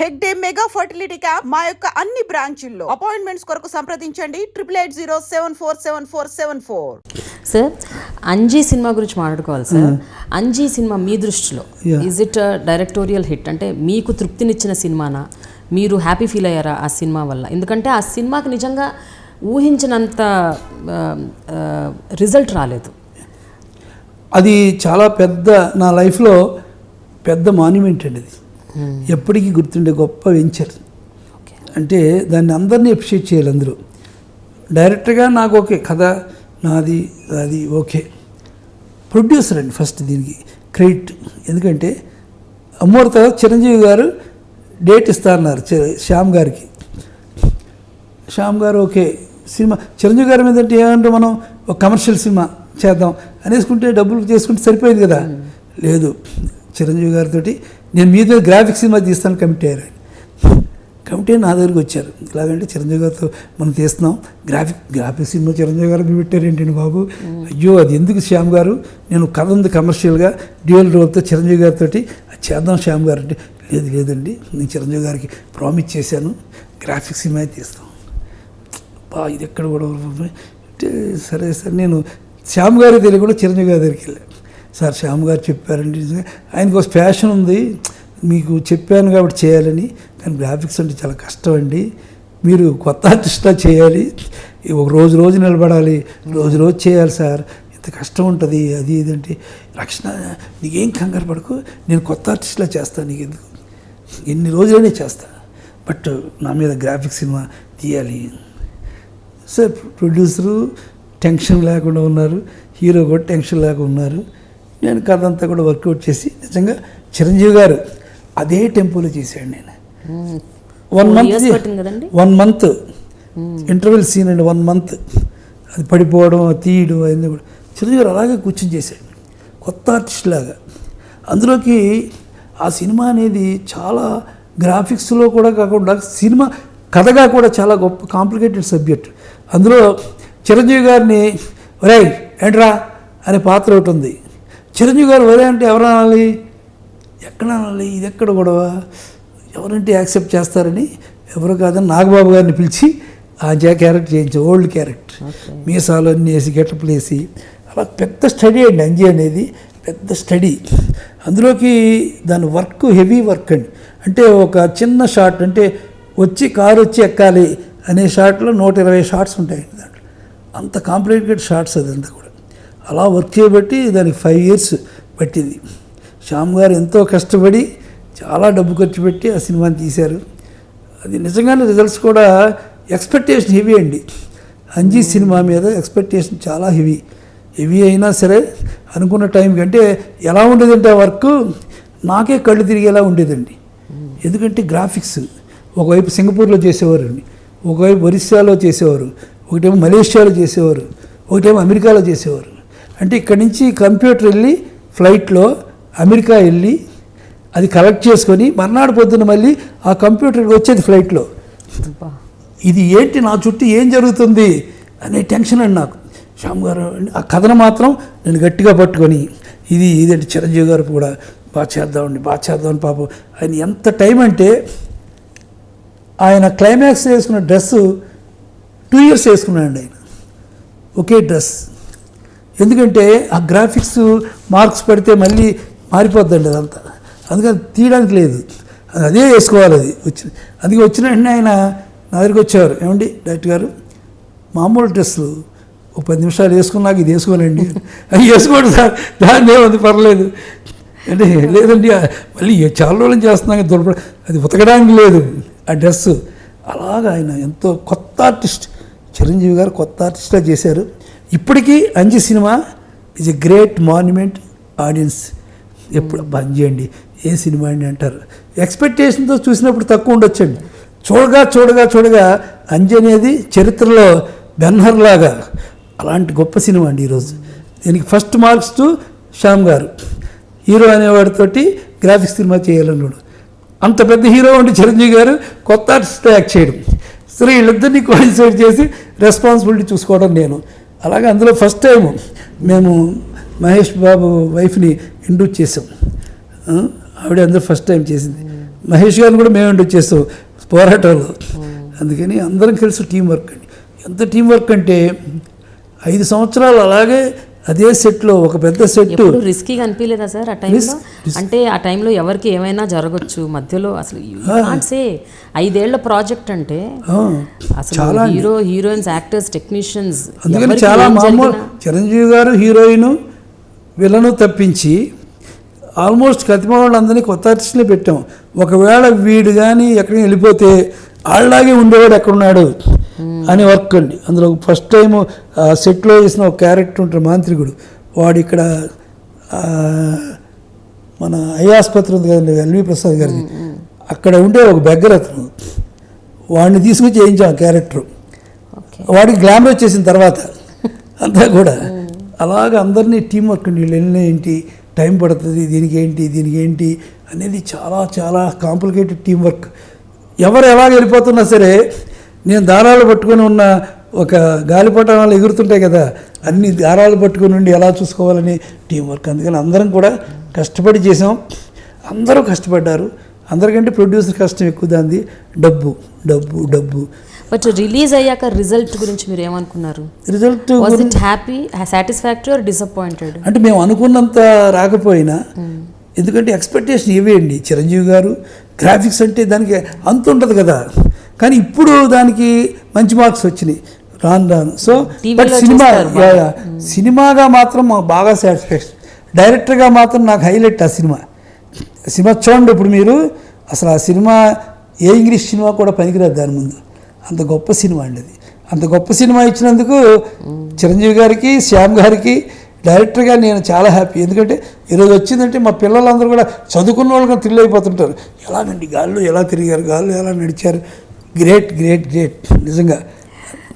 Hegde mega fertility camp మా యొక్క అన్ని బ్రాంచుల్లో. అపాయింట్మెంట్స్ కొరకు సంప్రదించండి. Triple eight zero seven four seven four seven four. Sir Anji cinema గురించి మాట్లాడుకోవాలి సార్. అంజీ సినిమా మీ దృష్టిలో. ఈజ్ ఇట్ డైరెక్టోరియల్ హిట్ అంటే మీకు తృప్తినిచ్చిన సినిమానా? మీరు హ్యాపీ ఫీల్ అయ్యారా ఆ సినిమా వల్ల? ఎందుకంటే ఆ సినిమాకి నిజంగా ఊహించినంత రిజల్ట్ రాలేదు. అది చాలా పెద్ద నా లైఫ్లో పెద్ద మాన్యుమెంట్ అండి అది. ఎప్పటికీ గుర్తుండే గొప్ప వెంచర్. అంటే దాన్ని అందరినీ అప్రిషియేట్ చేయాలి అందరూ. డైరెక్టర్గా నాకు ఓకే కథ నాది అది ఓకే. ప్రొడ్యూసర్ అండి ఫస్ట్ దీనికి క్రెడిట్ ఎందుకంటే అమ్మోరు తర్వాత చిరంజీవి గారు డేట్ ఇస్తా అన్నారు చి- శ్యామ్ గారికి. శ్యామ్ గారు ఓకే సినిమా చిరంజీవి గారి మీద అంటే ఏమంటే మనం ఒక కమర్షియల్ సినిమా చేద్దాం అనేసుకుంటే డబ్బులు చేసుకుంటే సరిపోయింది కదా. లేదు చిరంజీవి గారితో నేను మీద గ్రాఫిక్ సినిమా తీస్తాను కమిటీ అయ్యారు కమిటీ నా దగ్గరికి వచ్చారు. ఇలాగంటే చిరంజీవి గారితో మనం తీస్తున్నాం. గ్రాఫిక్ గ్రాఫిక్ సినిమా చిరంజీవి గారు పెట్టారేంటండి బాబు? అయ్యో అది ఎందుకు శ్యామ్ గారు? నేను కథ ఉంది కమర్షియల్గా డ్యూయల్ రోల్తో చిరంజీవి గారితో అది చేద్దాం శ్యామ్ గారు అంటే లేదు లేదండి. నేను చిరంజీవి గారికి ప్రామిస్ చేశాను. గ్రాఫిక్ సినిమా తీస్తాం. బా ఇది ఎక్కడ కూడా అంటే సరే నేను శ్యామ్ గారి దగ్గర కూడా చిరంజీవి గారి దగ్గరికి వెళ్ళాను. సార్ శ్యామ్ గారు చెప్పారండి. ఆయనకు ఒక ప్యాషన్ ఉంది. మీకు చెప్పాను కాబట్టి చేయాలని. కానీ గ్రాఫిక్స్ అంటే చాలా కష్టం అండి. మీరు కొత్త ఆర్టిస్ట్లా చేయాలి. ఒక రోజు రోజు నిలబడాలి. రోజు రోజు చేయాలి సార్. ఇంత కష్టం ఉంటుంది. అది ఇది అంటే రక్షణ నీకేం కంగారు పడకు. నేను కొత్త ఆర్టిస్ట్లా చేస్తాను నీకు ఎందుకు ఎన్ని రోజులనే చేస్తా. బట్ నా మీద గ్రాఫిక్ సినిమా తీయాలి. సార్ ప్రొడ్యూసరు టెన్షన్ లేకుండా ఉన్నారు. హీరో కూడా టెన్షన్ లేకుండా ఉన్నారు. నేను కథ అంతా కూడా వర్కౌట్ చేసి నిజంగా చిరంజీవి గారు అదే టెంపోలో చేశాడు నేను. One month? One month interval scene అండి వన్ మంత్ అది పడిపోవడం తీయడం అవన్నీ కూడా. చిరంజీవి గారు అలాగే కూర్చొని చేశాడు. కొత్త ఆర్టిస్ట్ లాగా. అందులోకి ఆ సినిమా అనేది చాలా గ్రాఫిక్స్లో కూడా కాకుండా సినిమా కథగా కూడా చాలా గొప్ప కాంప్లికేటెడ్ సబ్జెక్ట్ అందులో చిరంజీవి గారిని ఒరే ఏంట్రా? అనే పాత్ర ఒకటి ఉంది. చిరంజీవి గారు ఒరే అంటే ఎవరు అనాలి? ఎక్కడ అనాలి? ఇది ఎక్కడ గొడవ? ఎవరంటే యాక్సెప్ట్ చేస్తారని ఎవరు కాదని నాగబాబు గారిని పిలిచి ఆ జా క్యారెక్టర్ చేయించు ఓల్డ్ క్యారెక్టర్. మీసాలు అన్నీ వేసి గెటప్లు వేసి అలా పెద్ద స్టడీ అండి అంజీ అనేది పెద్ద స్టడీ. అందులోకి దాని వర్క్ హెవీ వర్క్ అండి. అంటే ఒక చిన్న షాట్ అంటే వచ్చి కారు వచ్చి ఎక్కాలి అనే షాట్లో నూట ఇరవై షార్ట్స్ ఉంటాయండి దాంట్లో. అంత కాంప్లికేటెడ్ షార్ట్స్ అదంతా కూడా. అలా వర్క్ చేయబట్టి దానికి ఫైవ్ ఇయర్స్ పట్టింది. శ్యామ్ గారు ఎంతో కష్టపడి చాలా డబ్బు ఖర్చు పెట్టి ఆ సినిమాని తీశారు. అది నిజంగానే రిజల్ట్స్ కూడా ఎక్స్పెక్టేషన్ హెవీ అండి. అంజీ సినిమా మీద ఎక్స్పెక్టేషన్ చాలా హెవీ హెవీ అయినా సరే అనుకున్న టైం కంటే ఎలా ఉండేదంటే ఆ వర్క్ నాకే కళ్ళు తిరిగేలా ఉండేదండి. ఎందుకంటే గ్రాఫిక్స్ ఒకవైపు సింగపూర్లో చేసేవారండి ఒకవైపు ఒరిస్సాలో చేసేవారు ఒకటేమో మలేషియాలో చేసేవారు ఒకటేమో అమెరికాలో చేసేవారు. అంటే ఇక్కడి నుంచి కంప్యూటర్ వెళ్ళి ఫ్లైట్లో అమెరికా వెళ్ళి అది కలెక్ట్ చేసుకొని మర్నాడు పొద్దున్న మళ్ళీ ఆ కంప్యూటర్కి వచ్చేది ఫ్లైట్లో. ఇది ఏంటి నా చుట్టూ ఏం జరుగుతుంది అనే టెన్షన్ అండి నాకు. శ్యామ్ గారు ఆ కథను మాత్రం నేను గట్టిగా పట్టుకొని ఇది ఇదంటే చిరంజీవి గారు కూడా బాగా చేద్దామండి బాగా చేద్దామని పాపం ఆయన ఎంత టైం అంటే ఆయన క్లైమాక్స్ వేసుకున్న డ్రెస్ టూ ఇయర్స్ వేసుకున్నాడండి ఆయన. ఒకే డ్రెస్. ఎందుకంటే ఆ గ్రాఫిక్స్ మార్క్స్ పడితే మళ్ళీ మారిపోద్దండి అదంతా. అందుకని తీయడానికి లేదు. అది అదే వేసుకోవాలి అది వచ్చిన అందుకే వచ్చిన వెంటనే ఆయన నా దగ్గరికి వచ్చేవారు. ఏమండి డైరెక్టర్ గారు? మామూలు డ్రెస్సులు ఒక పది నిమిషాలు వేసుకున్నాక ఇది వేసుకోవాలండి. అది వేసుకోండి సార్. దాన్ని ఏమంది పర్లేదు. అంటే లేదండి మళ్ళీ చాలా రోజులు చేస్తున్నాక దొరక అది ఉతకడానికి లేదు ఆ డ్రెస్సు. అలాగా ఆయన ఎంతో కొత్త ఆర్టిస్ట్. చిరంజీవి గారు కొత్త ఆర్టిస్ట్గా చేశారు. ఇప్పటికీ Anji cinema is a great monument audience ఎప్పుడు బంద్ చేయండి. ఏ సినిమా అండి అంటారు? ఎక్స్పెక్టేషన్తో చూసినప్పుడు తక్కువ ఉండొచ్చండి. చూడగా చూడగా చూడగా అంజి అనేది చరిత్రలో బెన్హర్ లాగా అలాంటి గొప్ప సినిమా అండి ఈరోజు. దీనికి first marks to Shyam garu. Hero అనేవాడితోటి graphics cinema చేయాలన్నాడు అంత పెద్ద హీరో ఉండి చిరంజీవి గారు కొత్త ఆర్టిస్ట్ యాక్ట్ చేయడం. సరే వీళ్ళిద్దరిని కోయిన్సైడ్ చేసి రెస్పాన్సిబిలిటీ చూసుకోవడం నేను. అలాగే అందులో ఫస్ట్ టైం మేము మహేష్ బాబు వైఫ్ని ఇంట్రూట్ చేసాం. ఆవిడ అందరూ ఫస్ట్ టైం చేసింది. మహేష్ గారిని కూడా మేము వచ్చేస్తాం పోరాటాలు. అందుకని అందరం కలిసి టీం వర్క్ అండి. ఎంత టీం వర్క్ అంటే ఐదు సంవత్సరాలు అలాగే అదే సెట్లో ఒక పెద్ద సెట్ రిస్కీగా అనిపించలేదా సార్? ఆ టైంలో? అంటే ఆ టైంలో ఎవరికి ఏమైనా జరగచ్చు. మధ్యలో అసలు సే ఐదేళ్ళ ప్రాజెక్ట్ అంటే అసలు హీరో హీరోయిన్స్ యాక్టర్స్ టెక్నీషియన్స్ అందుకని చాలా మామూలు చిరంజీవి గారు హీరోయిన్ విలను తప్పించి ఆల్మోస్ట్ కతిమ వాళ్ళందరినీ కొత్త ఆర్టిస్టులే పెట్టాం. ఒకవేళ వీడు కానీ ఎక్కడికి వెళ్ళిపోతే వాళ్ళలాగే ఉండేవాడు ఎక్కడున్నాడు? అని వర్క్ అండి. అందులో ఫస్ట్ టైం సెట్లో వేసిన ఒక క్యారెక్టర్ ఉంటాడు మాంత్రికుడు. వాడు ఇక్కడ మన ఐ ఆసుపత్రి ఉంది కదండి ఎల్వి ప్రసాద్ గారిది. అక్కడ ఉండే ఒక బెగ్గర అతను వాడిని తీసుకొచ్చి చేయించాం క్యారెక్టర్. వాడికి గ్లామర్ వచ్చేసిన తర్వాత అంతా కూడా అలాగ అందరినీ టీం వర్క్ అండి. వీళ్ళు వెళ్ళిన ఏంటి టైం పడుతుంది దీనికి ఏంటి దీనికి ఏంటి అనేది చాలా చాలా కాంప్లికేటెడ్ టీం వర్క్. ఎవరు ఎలాగ వెళ్ళిపోతున్నా సరే నేను దారాలు పట్టుకొని ఉన్న ఒక గాలిపటాలు ఎగురుతుంటాయి కదా అన్ని దారాలు పట్టుకొని ఉండి ఎలా చూసుకోవాలని టీం వర్క్ అందుకని అందరం కూడా కష్టపడి చేసాం అందరూ కష్టపడ్డారు. అందరికంటే ప్రొడ్యూసర్ కష్టం ఎక్కువ దాంది డబ్బు డబ్బు డబ్బు. బట్ రిలీజ్ అయ్యాక రిజల్ట్ గురించి మీరు ఏమనుకున్నారు? Result happy satisfactory or disappointed అంటే మేము అనుకున్నంత రాకపోయినా ఎందుకంటే ఎక్స్పెక్టేషన్ ఇవేయండి చిరంజీవి గారు గ్రాఫిక్స్ అంటే దానికి అంత ఉంటుంది కదా. కానీ ఇప్పుడు దానికి మంచి మార్క్స్ వచ్చినాయి. రాను రాను. So but cinema yeah. సినిమాగా మాత్రం బాగా సాటిస్ఫాక్షన్ డైరెక్టర్గా మాత్రం నాకు హైలైట్ ఆ సినిమా. సినిమా చూడండి ఇప్పుడు మీరు. అసలు ఆ సినిమా ఏ ఇంగ్లీష్ సినిమా కూడా పనికిరాదు దాని ముందు. అంత గొప్ప సినిమా అండి అది. అంత గొప్ప సినిమా ఇచ్చినందుకు చిరంజీవి గారికి శ్యామ్ గారికి డైరెక్టర్గా నేను చాలా హ్యాపీ. ఎందుకంటే ఈరోజు వచ్చిందంటే మా పిల్లలందరూ కూడా చదువుకున్న వాళ్ళు థ్రిల్ అయిపోతుంటారు. ఎలాగండి గాల్లో ఎలా తిరిగారు గాళ్ళు ఎలా నడిచారు? Great great great. నిజంగా